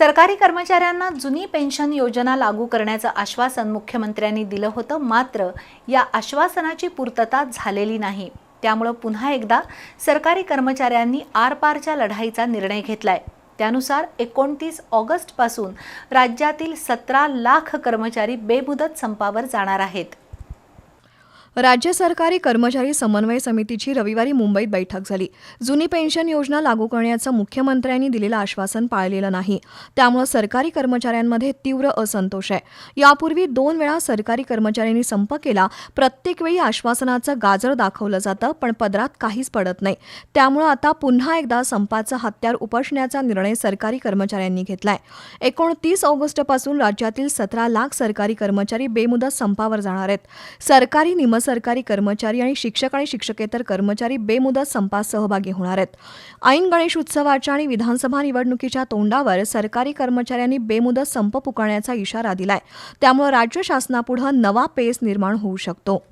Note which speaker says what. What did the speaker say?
Speaker 1: सरकारी कर्मचाऱ्यांना जुनी पेन्शन योजना लागू करण्याचं आश्वासन मुख्यमंत्र्यांनी दिलं होतं. मात्र या आश्वासनाची पूर्तता झालेली नाही. त्यामुळं पुन्हा एकदा सरकारी कर्मचाऱ्यांनी आरपारच्या लढाईचा निर्णय घेतलाय. त्यानुसार एकोणतीस ऑगस्टपासून राज्यातील सतरा लाख कर्मचारी बेमुदत संपावर जाणार आहेत.
Speaker 2: राज्य सरकारी कर्मचारी समन्वय समितीची रविवारी मुंबईत बैठक झाली. जुनी पेन्शन योजना लागू करण्याचं मुख्यमंत्र्यांनी दिलेलं आश्वासन पाळलेलं नाही. त्यामुळे सरकारी कर्मचाऱ्यांमध्ये तीव्र असंतोष आहे. यापूर्वी दोन वेळा सरकारी कर्मचाऱ्यांनी संप केला. प्रत्येक वेळी आश्वासनाचं गाजर दाखवलं जातं पण पदरात काहीच पडत नाही. त्यामुळं आता पुन्हा एकदा संपाचं हत्यार उपसण्याचा निर्णय सरकारी कर्मचाऱ्यांनी घेतलाय. एकोणतीस ऑगस्टपासून राज्यातील सतरा लाख सरकारी कर्मचारी बेमुदत संपावर जाणार आहेत. सरकारी निम सहसरकारी कर्मचारी आणि शिक्षक आणि शिक्षकेतर कर्मचारी बेमुदत संपात सहभागी होणार आहेत. ऐन गणेश उत्सवाच्या आणि विधानसभा निवडणुकीच्या तोंडावर सरकारी कर्मचाऱ्यांनी बेमुदत संप पुकारण्याचा इशारा दिलाय. त्यामुळे राज्य शासनापुढे नवा पेस निर्माण होऊ शकतो.